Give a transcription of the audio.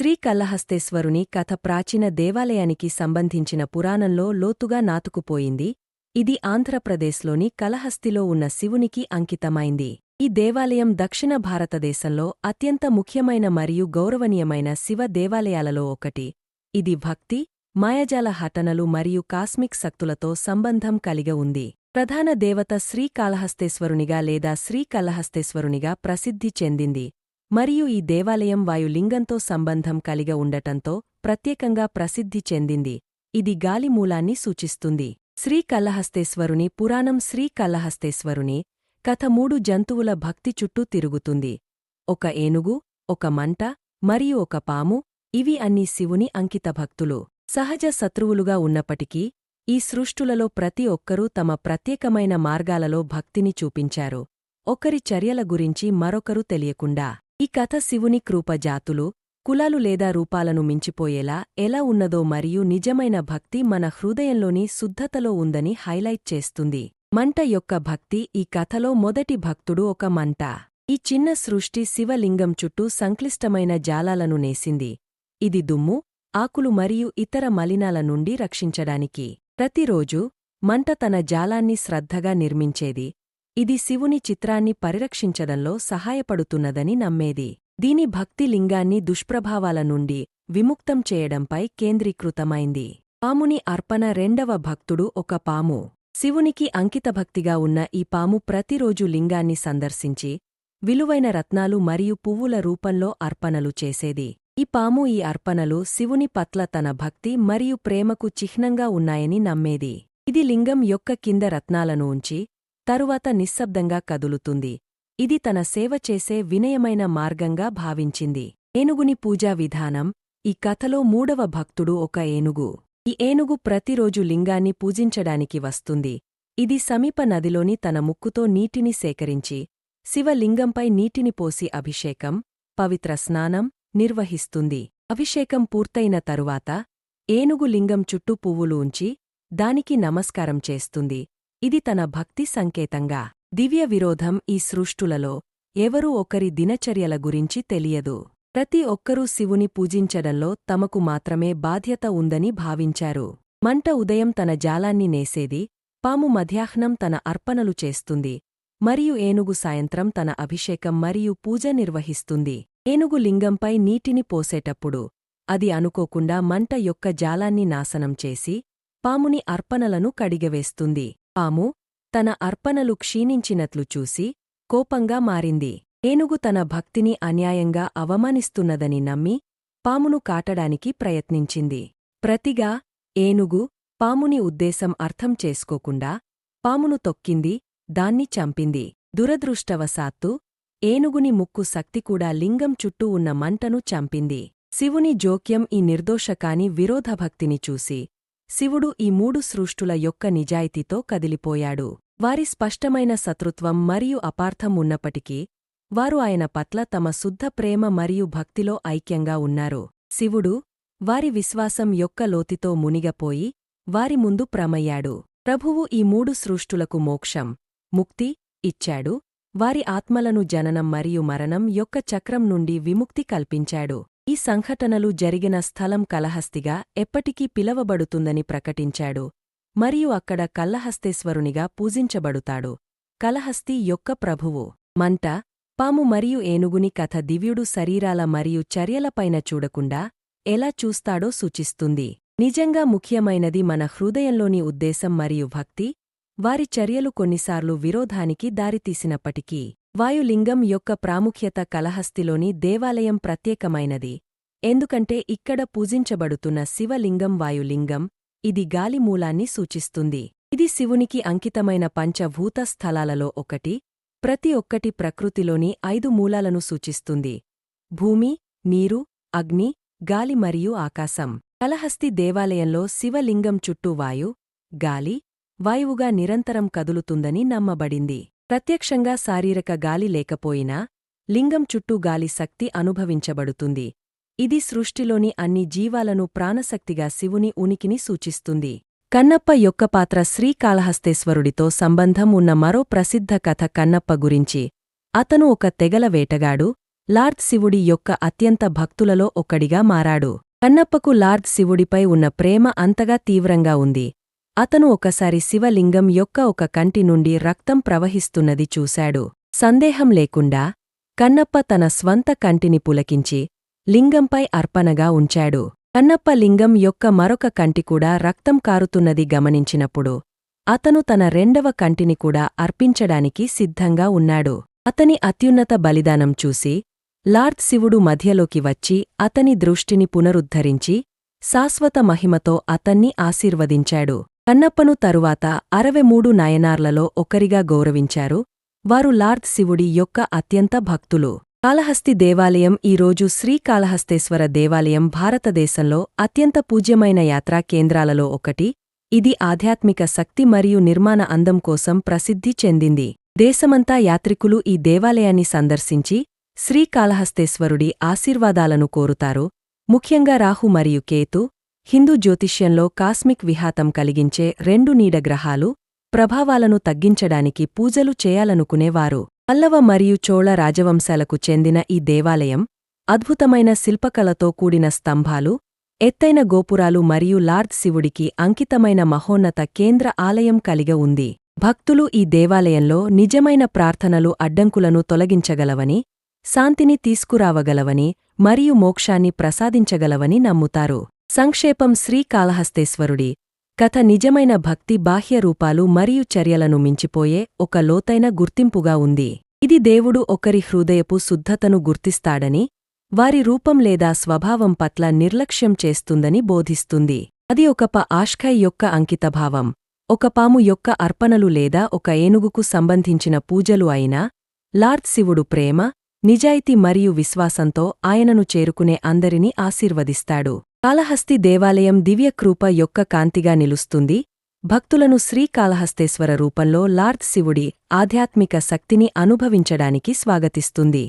శ్రీకల్లహస్తేశ్వరుని కథ ప్రాచీన దేవాలయానికి సంబంధించిన పురాణంలో లోతుగా నాతుకుపోయింది. ఇది ఆంధ్రప్రదేశ్లోని కలహస్తిలో ఉన్న శివునికి అంకితమైంది. ఈ దేవాలయం దక్షిణ భారతదేశంలో అత్యంత ముఖ్యమైన మరియు గౌరవనీయమైన శివ దేవాలయాలలో ఒకటి. ఇది భక్తి మాయజాల హటనలు మరియు కాస్మిక్ శక్తులతో సంబంధం కలిగి ఉంది. ప్రధాన దేవత శ్రీకాళహస్తేశ్వరునిగా లేదా శ్రీకళహస్తేశ్వరునిగా ప్రసిద్ధి చెందింది. మరియు ఈ దేవాలయం వాయులింగంతో సంబంధం కలిగ ఉండటంతో ప్రత్యేకంగా ప్రసిద్ధి చెందింది. ఇది గాలిమూలాన్ని సూచిస్తుంది. శ్రీకల్లహస్తేశ్వరుని పురాణం శ్రీకల్లహస్తేశ్వరుని కథ మూడు జంతువుల భక్తి చుట్టూ తిరుగుతుంది. ఒక ఏనుగు ఒక మంట మరియు ఒక పాము ఇవి అన్నీ శివుని అంకిత భక్తులు సహజ శత్రువులుగా ఉన్నప్పటికీ ఈ సృష్టులలో ప్రతి ఒక్కరూ తమ ప్రత్యేకమైన మార్గాలలో భక్తిని చూపించారు. ఒకరి చర్యల గురించి మరొకరు తెలియకుండా ఈ కథ శివుని కృప జాతులు కులాలు లేదా రూపాలను మించిపోయేలా ఎలా ఉన్నదో మరియు నిజమైన భక్తి మన హృదయంలోని శుద్ధతలో ఉందని హైలైట్ చేస్తుంది. మంట యొక్క భక్తి ఈ కథలో మొదటి భక్తుడు ఒక మంట. ఈ చిన్న సృష్టి శివలింగం చుట్టూ సంక్లిష్టమైన జాలాలను నేసింది. ఇది దుమ్ము ఆకులు మరియు ఇతర మలినాల నుండి రక్షించడానికి. ప్రతిరోజూ మంట తన జాలాన్ని శ్రద్ధగా నిర్మించేది. ఇది శివుని చిత్రాన్ని పరిరక్షించడంలో సహాయపడుతున్నదని నమ్మేది. దీని భక్తి లింగాన్ని దుష్ప్రభావాల నుండి విముక్తం చేయడంపై కేంద్రీకృతమైంది. పాముని అర్పణ రెండవ భక్తుడు ఒక పాము. శివునికి అంకితభక్తిగా ఉన్న ఈ పాము ప్రతిరోజు లింగాన్ని సందర్శించి విలువైన రత్నాలు మరియు పువ్వుల రూపంలో అర్పణలు చేసేది. ఈ పాము ఈ అర్పణలు శివుని పట్ల తన భక్తి మరియు ప్రేమకు చిహ్నంగా ఉన్నాయని నమ్మేది. ఇది లింగం యొక్క కింద రత్నాలను ఉంచి తరువాత నిశ్శబ్దంగా కదులుతుంది. ఇది తన సేవ చేసే వినయమైన మార్గంగా భావించింది. ఏనుగుని పూజా విధానం. ఈ కథలో మూడవ భక్తుడు ఒక ఏనుగు. ఈ ఏనుగు ప్రతిరోజు లింగాన్ని పూజించడానికి వస్తుంది. ఇది సమీప నదిలోని తన ముక్కుతో నీటిని సేకరించి శివలింగంపై నీటిని పోసి అభిషేకం పవిత్ర స్నానం నిర్వహిస్తుంది. అభిషేకం పూర్తయిన తరువాత ఏనుగు లింగం చుట్టూ పువ్వులు ఉంచి దానికి నమస్కారం చేస్తుంది. ఇది తన భక్తి సంకేతంగా. దివ్య విరోధం ఈ సృష్టులలో ఎవరూ ఒకరి దినచర్యల గురించి తెలియదు. ప్రతి ఒక్కరూ శివుని పూజించడంలో తమకు మాత్రమే బాధ్యత ఉందని భావించారు. మంట ఉదయం తన జాలాన్ని నేసేది పాము మధ్యాహ్నం తన అర్పణలు చేస్తుంది మరియు ఏనుగు సాయంత్రం తన అభిషేకం మరియు పూజ నిర్వహిస్తుంది. ఏనుగు లింగంపై నీటిని పోసేటప్పుడు అది అనుకోకుండా మంట యొక్క జాలాన్ని నాశనం చేసి పాముని అర్పణలను కడిగవేస్తుంది. పాము తన అర్పణలు క్షీణించినట్లు చూసి కోపంగా మారింది. ఏనుగు తన భక్తిని అన్యాయంగా అవమానిస్తున్నదని నమ్మి పామును కాటడానికి ప్రయత్నించింది. ప్రతిగా ఏనుగు పాముని ఉద్దేశం అర్థం చేసుకోకుండా పామును తొక్కింది దాన్ని చంపింది. దురదృష్టవశాత్తు ఏనుగుని ముక్కు శక్తి కూడా లింగం చుట్టూ ఉన్న మంటను చంపింది. శివుని జోక్యం ఈ నిర్దోషకాని విరోధభక్తిని చూసి శివుడు ఈ మూడు సృష్టుల యొక్క నిజాయితీతో కదిలిపోయాడు. వారి స్పష్టమైన శత్రుత్వం మరియు అపార్థం ఉన్నప్పటికీ వారు ఆయన పట్ల తమ శుద్ధ ప్రేమ మరియు భక్తిలో ఐక్యంగా ఉన్నారు. శివుడు వారి విశ్వాసం యొక్క లోతితో మునిగపోయి వారి ముందు ప్రమయ్యాడు. ప్రభువు ఈ మూడు సృష్టులకు మోక్షం ముక్తి ఇచ్చాడు. వారి ఆత్మలను జననం మరియు మరణం యొక్క చక్రం నుండి విముక్తి కల్పించాడు. ఈ సంఘటనలు జరిగిన స్థలం కలహస్తిగా ఎప్పటికీ పిలవబడుతుందని ప్రకటించాడు. మరియు అక్కడ కల్లహస్తేశ్వరునిగా పూజించబడుతాడు. కలహస్తి యొక్క ప్రభువు. మంట పాము మరియు ఏనుగుని కథ దివ్యుడు శరీరాల మరియు చర్యలపైన చూడకుండా ఎలా చూస్తాడో సూచిస్తుంది. నిజంగా ముఖ్యమైనది మన హృదయంలోని ఉద్దేశం మరియు భక్తి. వారి చర్యలు కొన్నిసార్లు విరోధానికి దారితీసినప్పటికీ వాయులింగం యొక్క ప్రాముఖ్యత కలహస్తిలోని దేవాలయం ప్రత్యేకమైనది. ఎందుకంటే ఇక్కడ పూజించబడుతున్న శివలింగం వాయులింగం ఇది గాలిమూలాన్ని సూచిస్తుంది. ఇది శివునికి అంకితమైన పంచభూత స్థలాలలో ఒకటి ప్రతి ఒక్కటి ప్రకృతిలోని ఐదు మూలాలను సూచిస్తుంది. భూమి నీరు అగ్ని గాలి మరియు ఆకాశం. కలహస్తి దేవాలయంలో శివలింగం చుట్టూ వాయు గాలి వాయువుగా నిరంతరం కదులుతుందని నమ్మబడింది. ప్రత్యక్షంగా శారీరక గాలి లేకపోయినా లింగం చుట్టూ గాలి శక్తి అనుభవించబడుతుంది. ఇది సృష్టిలోని అన్ని జీవాలను ప్రాణశక్తిగా శివుని ఉనికిని సూచిస్తుంది. కన్నప్ప యొక్క పాత్ర శ్రీకాళహస్తేశ్వరుడితో సంబంధం ఉన్న మరో ప్రసిద్ధ కథ కన్నప్ప గురించి. అతను ఒక తెగల వేటగాడు లార్డ్ శివుడి యొక్క అత్యంత భక్తులలో ఒక్కడిగా మారాడు. కన్నప్పకు లార్డ్ శివుడిపై ఉన్న ప్రేమ అంతగా తీవ్రంగా ఉంది. అతను ఒకసారి శివలింగం యొక్క ఒక కంటి నుండి రక్తం ప్రవహిస్తున్నది చూశాడు. సందేహం లేకుండా కన్నప్ప తన స్వంత కంటిని పులకించి లింగంపై అర్పణగా ఉంచాడు. కన్నప్ప లింగం యొక్క మరొక కంటి కూడా రక్తం కారుతున్నది గమనించినప్పుడు అతను తన రెండవ కంటిని కూడా అర్పించడానికి సిద్ధంగా ఉన్నాడు. అతని అత్యున్నత బలిదానం చూసి లార్డ్ శివుడు మధ్యలోకి వచ్చి అతని దృష్టిని పునరుద్ధరించి శాశ్వత మహిమతో అతన్ని ఆశీర్వదించాడు. కన్నప్పను తరువాత అరవై మూడు నాయనార్లలో ఒకరిగా గౌరవించారు. వారు లార్ద్ శివుడి యొక్క అత్యంత భక్తులు. కాళహస్తి దేవాలయం ఈరోజు శ్రీకాళహస్తేశ్వర దేవాలయం భారతదేశంలో అత్యంత పూజ్యమైన యాత్రా కేంద్రాలలో ఒకటి. ఇది ఆధ్యాత్మిక శక్తి మరియు నిర్మాణ అందం కోసం ప్రసిద్ధి చెందింది. దేశమంతా యాత్రికులు ఈ దేవాలయాన్ని సందర్శించి శ్రీకాళహస్తేశ్వరుడి ఆశీర్వాదాలను కోరుతారు. ముఖ్యంగా రాహు మరియు కేతు హిందూ జ్యోతిష్యంలో కాస్మిక్ విహాతం కలిగించే రెండు నీడగ్రహాలు ప్రభావాలను తగ్గించడానికి పూజలు చేయాలనుకునేవారు. పల్లవ మరియు చోళ రాజవంశాలకు చెందిన ఈ దేవాలయం అద్భుతమైన శిల్పకళతో కూడిన స్తంభాలు ఎత్తైన గోపురాలు మరియు లార్డ్ శివుడికి అంకితమైన మహోన్నత కేంద్ర ఆలయం కలిగ ఉంది. భక్తులు ఈ దేవాలయంలో నిజమైన ప్రార్థనలు అడ్డంకులను తొలగించగలవని శాంతిని తీసుకురావగలవని మరియు మోక్షాన్ని ప్రసాదించగలవని నమ్ముతారు. సంక్షేపం శ్రీకాళహస్తేశ్వరుడి. కథ నిజమైన భక్తి బాహ్య రూపాలు మరియు చర్యలను మించిపోయే ఒక లోతైన గుర్తింపుగా ఉంది. ఇది దేవుడు ఒకరి హృదయపు శుద్ధతను గుర్తిస్తాడని వారి రూపం లేదా స్వభావం పట్ల నిర్లక్ష్యం చేస్తుందని బోధిస్తుంది. అది ఒక ప ఆష్కై యొక్క అంకితభావం ఒక పాము యొక్క అర్పణలు లేదా ఒక ఏనుగుకు సంబంధించిన పూజలు అయినా లార్డ్ శివుడు ప్రేమ నిజాయితీ మరియు విశ్వాసంతో ఆయనను చేరుకునే అందరినీ ఆశీర్వదిస్తాడు. కాళహస్తి దేవాలయం దివ్యకృప యొక్క కాంతిగా నిలుస్తుంది. భక్తులను శ్రీకాళహస్తేశ్వర రూపంలో లార్ద్ శివుడి ఆధ్యాత్మిక శక్తిని అనుభవించడానికి స్వాగతిస్తుంది.